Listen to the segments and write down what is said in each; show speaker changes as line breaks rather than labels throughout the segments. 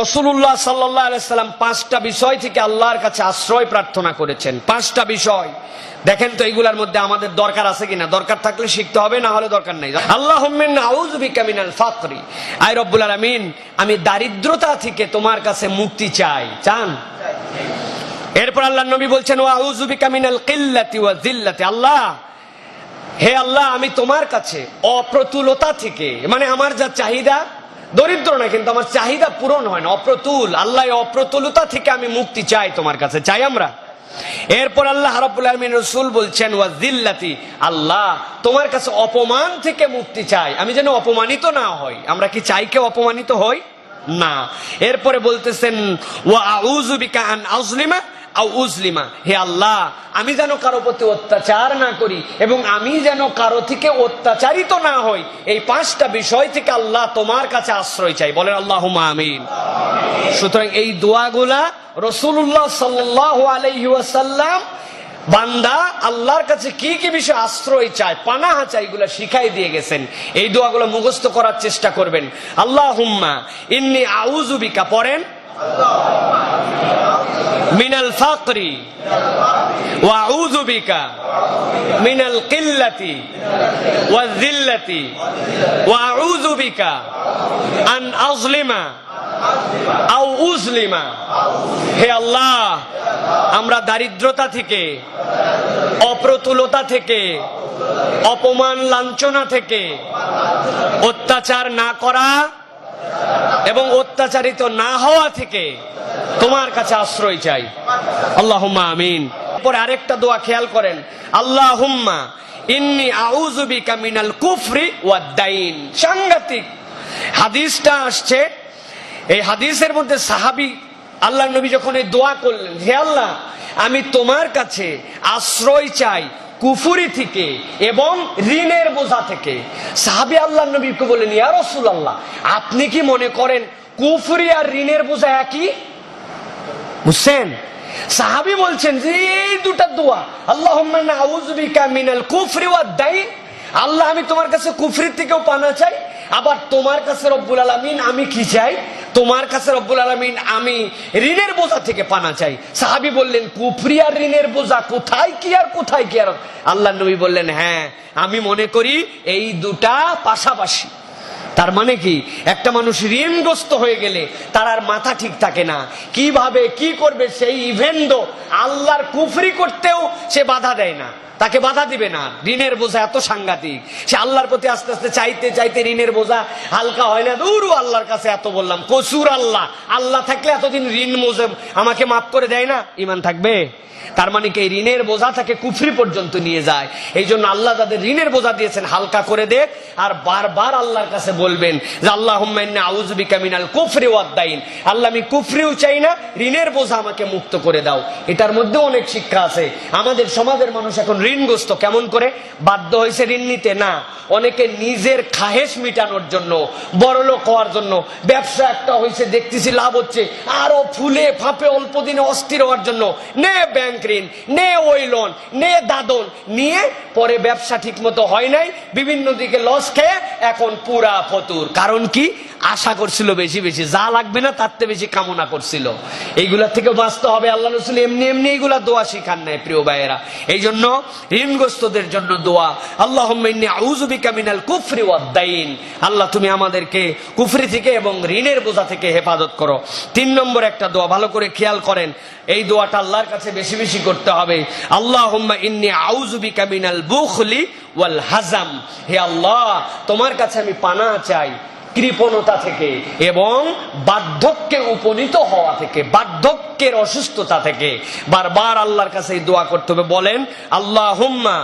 রসুল্লাহ সাল্লাম পাঁচটা বিষয় থেকে আল্লাহর কাছে আশ্রয় প্রার্থনা করেছেন। পাঁচটা বিষয়। দেখেন তো এইগুলার মধ্যে আমাদের দরকার আছে কিনা? দরকার থাকলে শিখতে হবে, না হলে দরকার নাই। আল্লাহ ফাকরি আই রব্বুল আমি দারিদ্রতা থেকে তোমার কাছে মুক্তি চাই। চান? এরপর আল্লাহ নবী বলছেন ও ওয়া আল্লাহ, হে আল্লাহ, আমি তোমার কাছে অপ্রতুলতা থেকে মানে আমার যা চাহিদা দরিদ্র না কিন্তু আমার চাহিদা পূরণ হয় না, অপ্রতুল। আল্লাহ অপ্রতুলতা থেকে আমি মুক্তি চাই তোমার কাছে, চাই আমরা। এরপর আল্লাহ রাব্বুল আলামিন রাসূল বলছেন, ওয়া জিল্লাতি আল্লাহ তোমার কাছে অপমান থেকে মুক্তি চাই। আমি যেন অপমানিত না হই। আমরা কি চাই কেউ অপমানিত হই? না। এরপরে বলতেছেন, ওয়া আউযু বিকা আন আজলিমা উজলিমা, হে আল্লাহ, আমি যেন কারও প্রতি অত্যাচার না করি এবং আমি যেন কারও থেকে অত্যাচারিত না হই, এই পাঁচটা বিষয় থেকে আল্লাহ তোমার কাছে আশ্রয় চাই। বলেন আল্লাহ আমিন। সুতরাং এই দোয়াগুলা রসুল্লাহ সাল্লাহ আলাইহি ওয়াসাল্লাম, বান্দা আল্লাহর কাছে কি কি বিষয় আশ্রয় চায়, পানাহা চাই এগুলা শিখাই দিয়ে গেছেন। এই দোয়াগুলো মুখস্থ করার চেষ্টা করবেন। আল্লাহ হুম্মা ইন্নি আউজুবিকা পড়েন? মিনাল ফাকরি ওয়াউযু বিকা মিনাল কিল্লাতি ওয়াযিল্লাতি ওয়াউযু বিকা আন আযলিমা আও উজলিমা হে আল্লাহ, আমরা দারিদ্রতা থেকে, অপ্রতুলতা থেকে, অপমান লাঞ্ছনা থেকে অত্যাচার না করা এবং অত্যাচারিত না হওয়া থেকে তোমার কাছে আশ্রয় চাই। আল্লাহ আমিন। পরে আরেকটা দোয়া খেয়াল করেন। আল্লাহ হুম্মা ইন্নি আউজুবিকা মিনাল কুফরি ওয়াদ্দাইন সাংঘাতিক হাদিসটা আসছে। এই হাদিসের মধ্যে সাহাবি আল্লাহ নবী যখন এই দোয়া করলেন, হে আল্লাহ, আমি তোমার কাছে আশ্রয় চাই কুফুরি থেকে এবং ঋণের বোঝা থেকে। সাহাবি আল্লাহ নবীকে বলেন ইয়া রসুল আল্লাহ আপনি কি মনে করেন কুফুরি আর ঋণের বোঝা একই? বুঝছেন সাহাবি বলছেন, যে এই দুটা দোয়া আল্লাহ মিনাল কুফরি দাইন, আল্লাহ আমি তোমার কাছে কুফরির থেকেও পানা চাই, আবার তোমার কাছে রব্বুল আলমিন আমি কি চাই? তোমার কাছে রব্বুল আলমিন আমি ঋণের বোঝা থেকে পানা চাই। সাহাবি বললেন, কুফরি আর ঋণের বোঝা কোথায় কি আর কোথায় কি আর? আল্লাহ নবী বললেন হ্যাঁ আমি মনে করি এই দুটা পাশাপাশি। তার মানে কি? একটা মানুষ ঋণগ্রস্ত হয়ে গেলে তার আর মাথা ঠিক থাকে না। কীভাবে, কি করবে সেই ইভেন্ট আল্লাহর কুফরি করতেও সে বাধা দেয় না। তাকে বাধা দিবে না। ঋণের বোঝা এত সাংঘাতিক। সে আল্লাহর প্রতি আস্তে আস্তে চাইতে চাইতে ঋণের বোঝা হালকা হয় না। দূরও আল্লাহর কাছে এত বললাম, কসুর আল্লাহ। আল্লাহ থাকলে এতদিন ঋণ মোজে আমাকে মাফ করে দেয় না? ইমান থাকবে? তার মানে কি ঋণের বোঝা তাকে কুফরি পর্যন্ত নিয়ে যায়। এই জন্য আল্লাহ তাদের ঋণের বোঝা দিয়েছেন, হালকা করে দে। আর বারবার আল্লাহর কাছে বলবেন যে আল্লাহ আউজবিকা মিনাল কুফরি ওয়াদ্দাইন আল্লাহ, আমি কুফরিও চাই না, ঋণের বোঝা আমাকে মুক্ত করে দাও। এটার মধ্যে অনেক শিক্ষা আছে। আমাদের সমাজের মানুষ এখন ঋণগ্রস্ত কেমন করে? বাধ্য হয়েছে ঋণ নিতে? না। অনেকে নিজের খাহেস মিটানোর জন্য বড়লোক হওয়ার জন্য, ব্যবসা একটা হয়েছে দেখতেছি লাভ হচ্ছে, আরও ফুলে ফাঁপে অল্প দিনে অস্থির হওয়ার জন্য। নে ব্যাংক ঋণ নে ওই লোন নে দাদন। নিয়ে পরে ব্যবসা ঠিক মতো হয় নাই, বিভিন্ন দিকে লস খেয়ে এখন পুরা ফতুর। কারণ কি? আশা করছিল বেশি বেশি। যা লাগবে না, তার থেকে বেশি কামনা করছিল। এইগুলা থেকে বাঁচতে হবে। আল্লাহ রসুল এমনি এমনি এইগুলা দোয়া শিখান নাই, প্রিয় ভাইয়েরা। এই জন্য ঋণগ্রস্তদের জন্য দোয়া আল্লাহ আউজুবিকা মিনাল কুফরি ওয়াদ্দাইন আল্লাহ, তুমি আমাদেরকে কুফরি থেকে এবং ঋণের বোঝা থেকে হেফাজত করো। তিন নম্বর একটা দোয়া, ভালো করে খেয়াল করেন। এই দোয়াটা আল্লাহর কাছে বেশি বেশি করতে হবে। আল্লাহ ইন্নি আউজুবিকা মিনাল বুখলি ওয়াল হাজাম। হে আল্লাহ, তোমার কাছে আমি পানা চাই। কৃপণতা থেকে এবং বার্ধক্যে উপনীত হওয়া থেকে, বার্ধক্যের অসুস্থতা থেকে। বারবার আল্লাহর কাছে দোয়া করতে হবে। বলেন আল্লাহ হুম্মা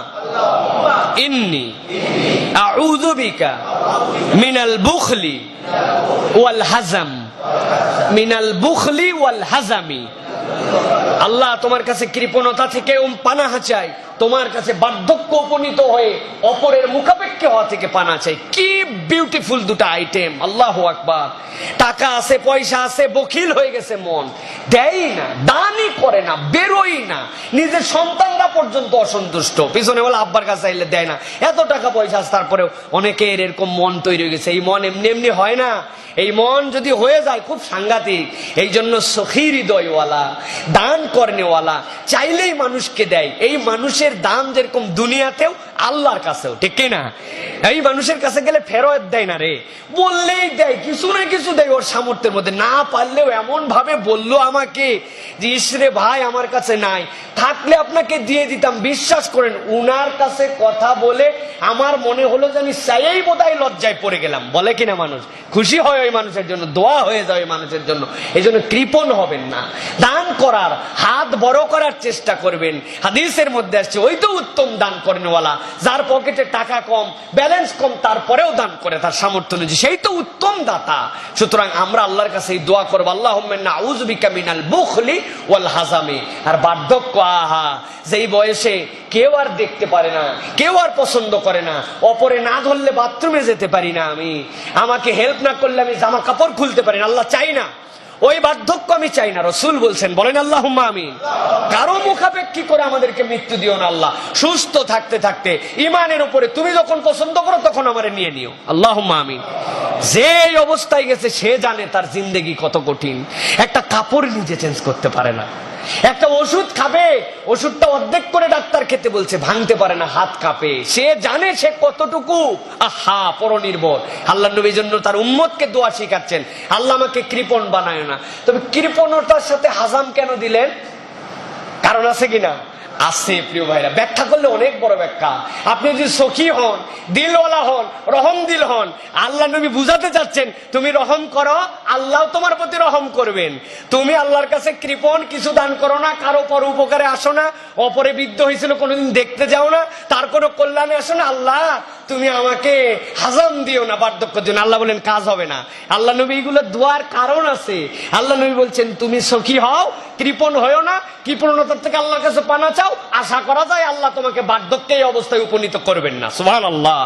ইন্নি মিনাল বুখলি ওয়াল হাজাম মিনাল বুখলি ওয়াল হাজামি আল্লাহ তোমার কাছে কৃপণতা থেকে পানাহা চাই। তোমার কাছে বার্ধক্য উপনীত হয়ে অপরের মুখাপেক্ষে হওয়া থেকে পানা চাই। কি বিউটিফুল দুটো আইটেম আল্লাহ আকবার। টাকা আছে, পয়সা আছে বকিল হয়ে গেছে মন। দেয় না, দানই করে না বেরোই না। নিজের সন্তানরা পর্যন্ত অসন্তুষ্ট। পিছনে বলে, আব্বার কাছে আইলে দেয় না। এত টাকা, পয়সা আছে, তারপরেও অনেকের এরকম মন তৈরি হয়ে গেছে। এই মন এমনি এমনি হয় না। এই মন যদি হয়ে যায়, খুব সাংঘাতিক। এই জন্য সখী হৃদয়ওয়ালা, দান করেনেওয়ালা, চাইলেই মানুষকে দেয়। এই মানুষের দান যেরকম দুনিয়াতেও আল্লাহর কাছেও, ঠিক না এই মানুষের কাছে গেলে ফেরত দেয় না রে। বললেই দেয়, কিছু না কিছু দেয় ওর সামর্থ্যের মধ্যে। না পারলেও এমন ভাবে বলল আমাকে যে ইসরে ভাই, আমার কাছে নাই। থাকলে আপনাকে দিয়ে দিতাম। বিশ্বাস করেন, উনার কাছে কথা বলে আমার মনে হলো যে আমি চাইয়েই বোধহয় লজ্জায় পড়ে গেলাম। বলে কিনা মানুষ? খুশি হয় ওই মানুষের জন্য, দোয়া হয়ে যায় ওই মানুষের জন্য। এই জন্য কৃপণ হবেন না। দান করার, হাত বড় করার চেষ্টা করবেন। হাদিসের মধ্যে আসছে, ওই তো উত্তম দান করেনওয়ালা। যার পকেটে টাকা কম ব্যালেন্স কম, তারপরেও দান করে তার সামর্থ্য অনুযায়ী। সেই তো উত্তম দাতা সুতরাং আমরা আল্লাহর কাছে দোয়া করব আল্লাহ মিনাল বুখলি ওয়াল হাজামি। আর বার্ধক্য, আহা, যেই বয়সে কেউ আর দেখতে পারে না, কেউ আর পছন্দ করে না, অপরে না ধরলে বাথরুমে যেতে পারি না আমি। আমাকে হেল্প না করলে আমি জামা কাপড় খুলতে পারি না, আল্লাহ চাই না। ওই বার্ধক্য আমি চাই না, রসুল বলছেন, বলেন আল্লাহ আমি কারও মুখাপেক্ষি করে আমাদেরকে মৃত্যু দিও না আল্লাহ। সুস্থ থাকতে থাকতে, ইমানের উপরে তুমি যখন পছন্দ করো, তখন আমারে নিয়ে নিও। আল্লাহ আমি যে অবস্থায় গেছে, সে জানে তার জিন্দেগি কত কঠিন। একটা কাপড় নিজে চেঞ্জ করতে পারে না। একটা ওষুধ খাবে, ওষুধটা অর্ধেক করে ডাক্তার খেতে বলছে, ভাঙতে পারে না, হাত কাঁপে। সে জানে সে কতটুকু। আহা পরনির্ভর আল্লাহ নবীর জন্য তার উম্মতকে দোয়া শিখাচ্ছেন। আল্লাহ আমাকে কৃপণ বানায় না। তবে কৃপণতার সাথে হাজাম কেন দিলেন? কারণ আছে কিনা? আছে প্রিয় ভাইরা। ব্যাখ্যা করলে অনেক বড় ব্যাখ্যা। আপনি যদি সখী হন, দিলওয়ালা হন রহম দিল হন, আল্লাহ নবী বুঝাতে চাচ্ছেন, তুমি রহম করো, আল্লাহ তোমার প্রতি রহম করবেন। তুমি আল্লাহর কাছে কৃপণ, কিছু দান করো না, কারও পর উপকারে আসো না, অপরে বিদ্ধ হয়েছিল, কোনোদিন দেখতে যাও না, তার কোনো কল্যাণে আসো না, আল্লাহ তুমি আমাকে হাজাম দিও না বার্ধক্য দিও না। আল্লাহ বলেন, কাজ হবে না। আল্লাহ নবী এইগুলো দোয়ার কারণ আছে। আল্লাহ নবী বলছেন, তুমি সখী হও, কৃপণ হয়েও না। কৃপণতার থেকে আল্লাহর কাছে পানা চাও। আশা করা যায় আল্লাহ তোমাকে বার্ধক্যে এই অবস্থায় উপনীত করবেন না। সুহান আল্লাহ